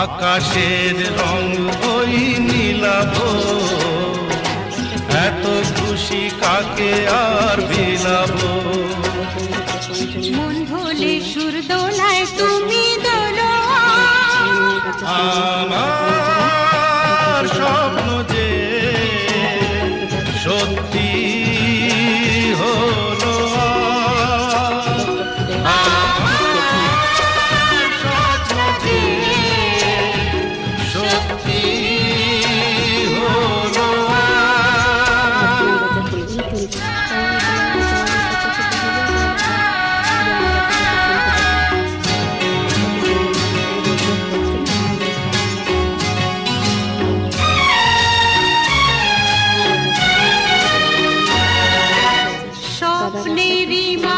আকাশের রং ওই নীলাভ। এত খুশি কাকে আর বিলাব মন ভোলে সুর দোলায় তুমি দোলো আমার স্বপ্ন যে সত্যি अपने रीमा